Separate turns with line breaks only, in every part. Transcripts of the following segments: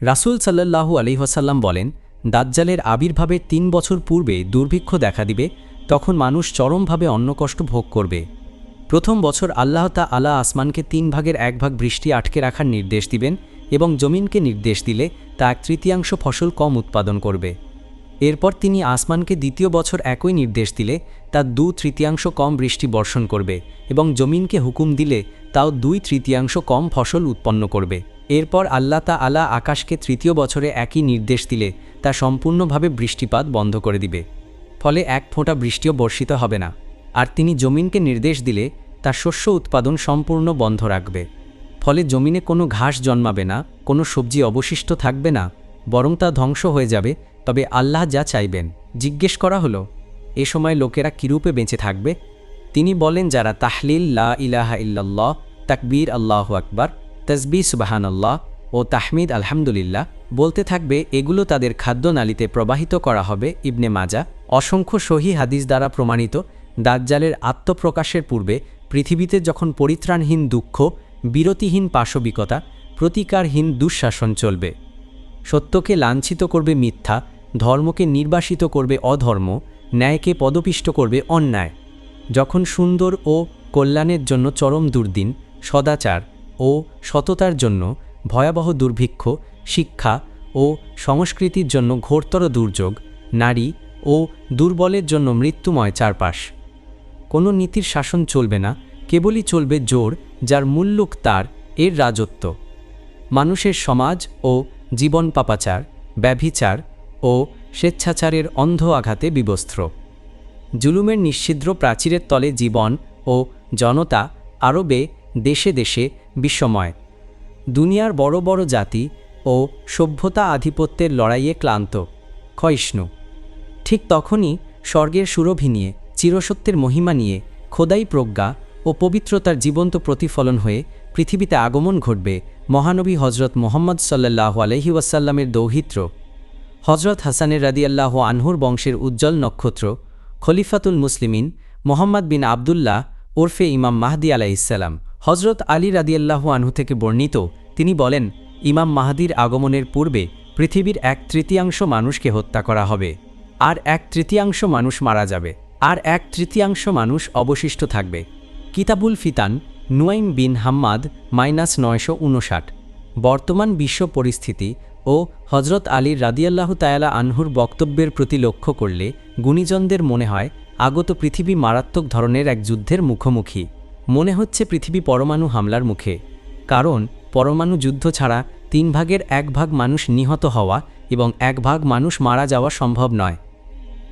রাসূল সাল্লাল্লাহু আলিহাসাল্লাম বলেন, দাজ্জালের আবির্ভাবের তিন বছর পূর্বে দুর্ভিক্ষ দেখা দিবে, তখন মানুষ চরমভাবে অন্ন কষ্ট ভোগ করবে। প্রথম বছর আল্লাহ তা আলা আসমানকে তিন ভাগের এক ভাগ বৃষ্টি আটকে রাখার নির্দেশ দিবেন এবং জমিনকে নির্দেশ দিলে তা এক তৃতীয়াংশ ফসল কম উৎপাদন করবে। এরপর তিনি আসমানকে দ্বিতীয় বছর একই নির্দেশ দিলে তা দু তৃতীয়াংশ কম বৃষ্টি বর্ষণ করবে এবং জমিনকে হুকুম দিলে, তাও দুই তৃতীয়াংশ কম ফসল উৎপন্ন করবে। এরপর আল্লাহ তা আলা আকাশকে তৃতীয় বছরে একই নির্দেশ দিলে, তা সম্পূর্ণভাবে বৃষ্টিপাত বন্ধ করে দিবে। ফলে এক ফোঁটা বৃষ্টিও বর্ষিত হবে না। আর তিনি জমিনকে নির্দেশ দিলে তার শস্য উৎপাদন সম্পূর্ণ বন্ধ রাখবে। ফলে জমিনে কোনো ঘাস জন্মাবে না, কোনো সবজি অবশিষ্ট থাকবে না বরং তা ধ্বংস হয়ে যাবে, তবে আল্লাহ যা চাইবেন। জিজ্ঞেস করা হলো, এ সময় লোকেরা কিরূপে বেঁচে থাকবে? তিনি বলেন, যারা তাহলিল লা ইলাহা ইল্লাল্লাহ, তাকবীর আল্লাহ আকবার তসবি সুবাহান আল্লাহ ও তাহমিদ আলহামদুলিল্লাহ বলতে থাকবে, এগুলো তাদের খাদ্যনালীতে প্রবাহিত করা হবে ইবনে মাজা। অসংখ্য সহি হাদিস দ্বারা প্রমাণিত, দাজ্জালের আত্মপ্রকাশের পূর্বে পৃথিবীতে যখন পরিত্রাণহীন দুঃখ, বিরতিহীন পাশবিকতা, প্রতিকারহীন দুঃশাসন চলবে। সত্যকে লাঞ্ছিত করবে মিথ্যা, ধর্মকে নির্বাসিত করবে অধর্ম, ন্যায়কে পদপিষ্ট করবে অন্যায়। যখন সুন্দর ও কল্যাণের জন্য চরম দুর্দিন, সদাচার ও সততার জন্য ভয়াবহ দুর্ভিক্ষ, শিক্ষা ও সংস্কৃতির জন্য ঘোরতর দুর্যোগ, নারী ও দুর্বলের জন্য মৃত্যুময় চারপাশ। কোনো নীতির শাসন চলবে না, কেবলই চলবে জোর, যার মূল্যক তার এর রাজত্ব। মানুষের সমাজ ও জীবন পাপাচার, ব্যভিচার ও স্বেচ্ছাচারের অন্ধ আঘাতে বিবস্ত্র। জুলুমের নিশ্ছিদ্র প্রাচীরের তলে জীবন ও জনতা আরবে দেশে দেশে বিশ্বময় দুনিয়ার বড় বড় জাতি ও সভ্যতা আধিপত্যের লড়াইয়ে ক্লান্ত, ক্ষয়িষ্ণু। ঠিক তখনই স্বর্গের সুরভি নিয়ে, চিরসত্যের মহিমা নিয়ে খোদাই প্রজ্ঞা ও পবিত্রতার জীবন্ত প্রতিফলন হয়ে পৃথিবীতে আগমন ঘটবে মহানবী হজরত মোহাম্মদ সাল্লাহ আলহি ওয়াসাল্লামের দৌহিত্র। হজরত হাসানের রাদিয়াল্লাহ আনহুর বংশের উজ্জ্বল নক্ষত্র, খলিফাতুল মুসলিমিন মোহাম্মদ বিন আবদুল্লাহ ওরফে ইমাম মাহদি আলাইসাল্লাম হজরত আলী রাদিয়াল্লাহ আনহু থেকে বর্ণিত, তিনি বলেন, ইমাম মাহাদির আগমনের পূর্বে পৃথিবীর এক তৃতীয়াংশ মানুষকে হত্যা করা হবে, আর এক তৃতীয়াংশ মানুষ মারা যাবে, আর এক তৃতীয়াংশ মানুষ অবশিষ্ট থাকবে। কিতাবুল ফিতান, নুয়াইম বিন হাম্মাদ, মাইনাস নয়শো উনষাট। বর্তমান বিশ্ব পরিস্থিতি ও হজরত আলীর রাদিয়াল্লাহু তায়ালা আনহুর বক্তব্যের প্রতি লক্ষ্য করলে গুণীজনদের মনে হয় আগত পৃথিবী মারাত্মক ধরনের এক যুদ্ধের মুখোমুখি। মনে হচ্ছে পৃথিবী পরমাণু হামলার মুখে। কারণ, পরমাণু যুদ্ধ ছাড়া তিন ভাগের এক ভাগ মানুষ নিহত হওয়া এবং এক ভাগ মানুষ মারা যাওয়া সম্ভব নয়।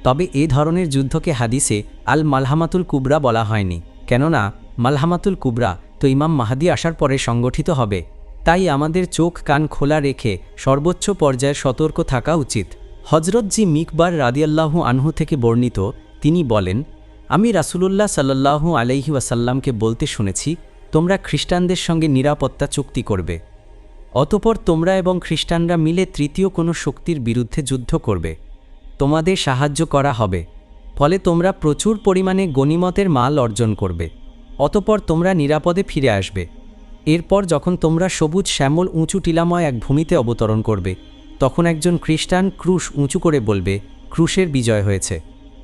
তবে এ ধরনের যুদ্ধকে হাদিসে আল মালহামাতুল কুবরা বলা হয়নি। কেননা মালহামাতুল কুবরা তো ইমাম মাহাদি আসার পরে সংগঠিত হবে। তাই আমাদের চোখ কান খোলা রেখে সর্বোচ্চ পর্যায়ে সতর্ক থাকা উচিত। হজরত জি মিকবার রাদিয়াল্লাহু আনহু থেকে বর্ণিত, তিনি বলেন, আমি রাসুলুল্লাহ সাল্লাল্লাহু আলাইহি ওয়াসাল্লামকে বলতে শুনেছি, তোমরা খ্রিস্টানদের সঙ্গে নিরাপত্তা চুক্তি করবে। অতপর তোমরা এবং খ্রিস্টানরা মিলে তৃতীয় কোনো শক্তির বিরুদ্ধে যুদ্ধ করবে। তোমাদের সাহায্য করা হবে। ফলে তোমরা প্রচুর পরিমাণে গণিমতের মাল অর্জন করবে। অতপর তোমরা নিরাপদে ফিরে আসবে। এরপর যখন তোমরা সবুজ শ্যামল উঁচু টিলাময় এক ভূমিতে অবতরণ করবে, তখন একজন খ্রিস্টান ক্রুশ উঁচু করে বলবে, ক্রুশের বিজয় হয়েছে।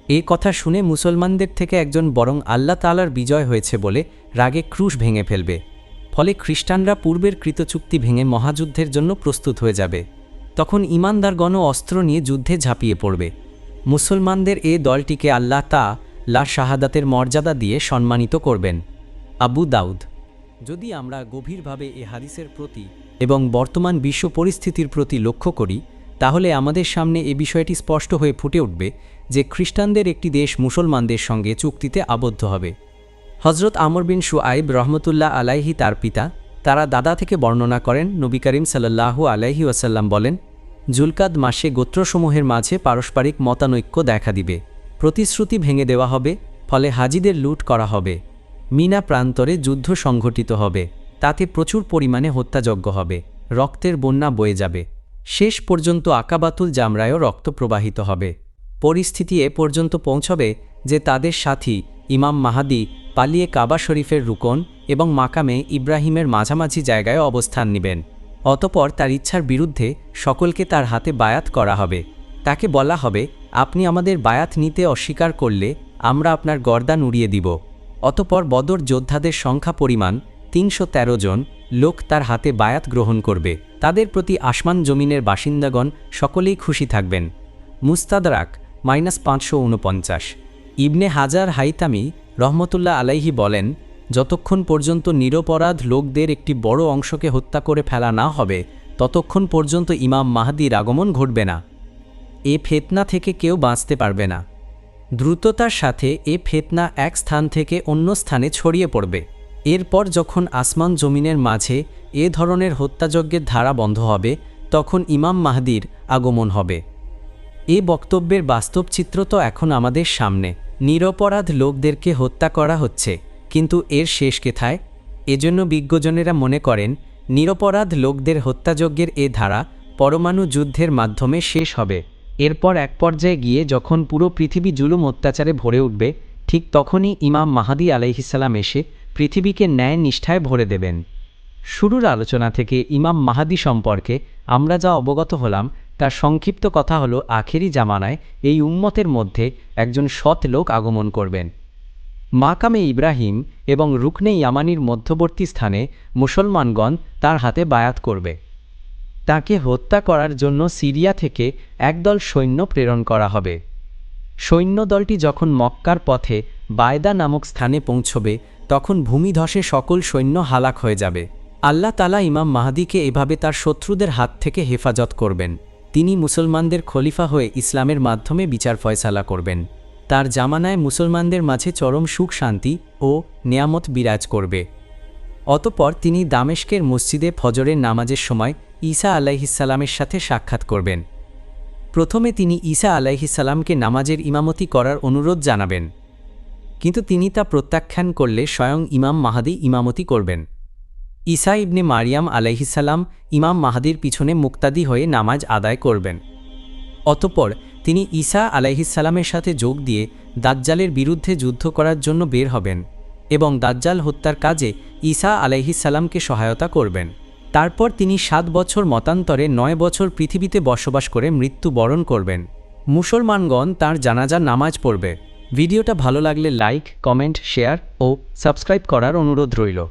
এ কথা শুনে মুসলমানদের থেকে একজন বরং আল্লাহ তালার বিজয় হয়েছে বলে রাগে ক্রুশ ভেঙে ফেলবে। ফলে খ্রিস্টানরা পূর্বের কৃতচুক্তি ভেঙে মহাযুদ্ধের জন্য প্রস্তুত হয়ে যাবে। তখন ইমানদারগণ অস্ত্র নিয়ে যুদ্ধে ঝাঁপিয়ে পড়বে। মুসলমানদের এ দলটিকে আল্লাহ তা লা শাহাদাতের মর্যাদা দিয়ে সম্মানিত করবেন। আবু দাউদ। যদি আমরা গভীরভাবে এ হাদিসের প্রতি এবং বর্তমান বিশ্ব পরিস্থিতির প্রতি লক্ষ্য করি, তাহলে আমাদের সামনে এ বিষয়টি স্পষ্ট হয়ে ফুটে উঠবে যে খ্রিস্টানদের একটি দেশ মুসলমানদের সঙ্গে চুক্তিতে আবদ্ধ হবে। হজরত আমর বিন সুআইব রহমতুল্লাহ আলাইহি তার পিতা, তারা দাদা থেকে বর্ণনা করেন, নবী করিম সাল্লাহু আলাইহি ওয়াসাল্লাম বলেন জুলকাদ মাসে গোত্রসমূহের মাঝে পারস্পরিক মতানৈক্য দেখা দিবে। প্রতিশ্রুতি ভেঙে দেওয়া হবে, ফলে হাজিদের লুট করা হবে। মিনা প্রান্তরে যুদ্ধ সংঘটিত হবে, তাতে প্রচুর পরিমাণে হত্যাযজ্ঞ হবে, রক্তের বন্যা বয়ে যাবে। শেষ পর্যন্ত আকাবাতুল জামরায়ও রক্ত প্রবাহিত হবে। পরিস্থিতি এ পর্যন্ত পৌঁছবে যে তাদের সাথী ইমাম মাহাদি পালিয়ে কাবা শরীফের রুকন এবং মাকামে ইব্রাহিমের মাঝামাঝি জায়গায় অবস্থান নেবেন। অতপর তার ইচ্ছার বিরুদ্ধে সকলকে তার হাতে বায়াত করা হবে। তাকে বলা হবে, আপনি আমাদের বায়াত নিতে অস্বীকার করলে আমরা আপনার গর্দান উড়িয়ে দিব। অতপর বদর যোদ্ধাদের সংখ্যা পরিমাণ তিনশো তেরো জন লোক তার হাতে বায়াত গ্রহণ করবে। তাদের প্রতি আসমান জমিনের বাসিন্দাগণ সকলেই খুশি থাকবেন। মুস্তাদরাক, মাইনাস পাঁচশো উনপঞ্চাশ। ইবনে হাজার হাইতামি রহমতুল্লাহ আলাইহি বলেন যতক্ষণ পর্যন্ত নিরপরাধ লোকদের একটি বড় অংশকে হত্যা করে ফেলা না হবে, ততক্ষণ পর্যন্ত ইমাম মাহাদির আগমন ঘটবে না। এ ফেতনা থেকে কেউ বাঁচতে পারবে না। দ্রুততার সাথে এ ফেতনা এক স্থান থেকে অন্য স্থানে ছড়িয়ে পড়বে। এরপর যখন আসমান জমিনের মাঝে এ ধরনের হত্যাযজ্ঞের ধারা বন্ধ হবে, তখন ইমাম মাহাদির আগমন হবে। এ বক্তব্যের বাস্তব চিত্র তো এখন আমাদের সামনে। নিরপরাধ লোকদেরকে হত্যা করা হচ্ছে। কিন্তু এর শেষ কেথায়? এজন্য বিজ্ঞজনেরা মনে করেন, নিরপরাধ লোকদের হত্যাযজ্ঞের এ ধারা পরমাণু যুদ্ধের মাধ্যমে শেষ হবে। এরপর এক পর্যায়ে গিয়ে যখন পুরো পৃথিবী জুলুম অত্যাচারে ভরে উঠবে, ঠিক তখনই ইমাম মাহাদি আলাইহিসাল্লাম এসে পৃথিবীকে ন্যায় নিষ্ঠায় ভরে দেবেন। শুরুর আলোচনা থেকে ইমাম মাহাদি সম্পর্কে আমরা যা অবগত হলাম, তার সংক্ষিপ্ত কথা হলো, আখেরি জামানায় এই উম্মতের মধ্যে একজন সৎ লোক আগমন করবেন। মাকামে ইব্রাহিম এবং রুকনে ইয়ামানির মধ্যবর্তী স্থানে মুসলমানগণ তার হাতে বায়াত করবে। তাকে হত্যা করার জন্য সিরিয়া থেকে একদল সৈন্য প্রেরণ করা হবে। সৈন্যদলটি যখন মক্কার পথে বায়দা নামক স্থানে পৌঁছবে, তখন ভূমিধসে সকল সৈন্য হালাক হয়ে যাবে। আল্লাহ তালা ইমাম মাহাদিকে এভাবে তার শত্রুদের হাত থেকে হেফাজত করবেন। তিনি মুসলমানদের খলিফা হয়ে ইসলামের মাধ্যমে বিচার ফয়সালা করবেন। তার জামানায় মুসলমানদের মাঝে চরম সুখ শান্তি ও নিয়ামত বিরাজ করবে। অতপর তিনি দামেশকের মসজিদে ফজরের নামাজের সময় ঈসা আলাইহিসাল্লামের সাথে সাক্ষাৎ করবেন। প্রথমে তিনি ঈসা আলাইহিসাল্লামকে নামাজের ইমামতি করার অনুরোধ জানাবেন। কিন্তু তিনি তা প্রত্যাখ্যান করলে স্বয়ং ইমাম মাহাদি ইমামতি করবেন। ঈসা ইবনে মারিয়াম আলাইহিসাল্লাম ইমাম মাহাদির পিছনে মুক্তাদি হয়ে নামাজ আদায় করবেন। অতপর তিনি ঈসা আলাইহিসাল্লামের সাথে যোগ দিয়ে দাজ্জালের বিরুদ্ধে যুদ্ধ করার জন্য বের হবেন এবং দাজ্জাল হত্যার কাজে ঈসা আলাইহিসাল্লামকে সহায়তা করবেন। তারপর তিনি সাত বছর মতান্তরে নয় বছর পৃথিবীতে বসবাস করে মৃত্যুবরণ করবেন। মুসলমানগণ তার জানাজা নামাজ পড়বে। ভিডিওটা ভালো লাগলে লাইক, কমেন্ট, শেয়ার ও সাবস্ক্রাইব করার অনুরোধ রইল।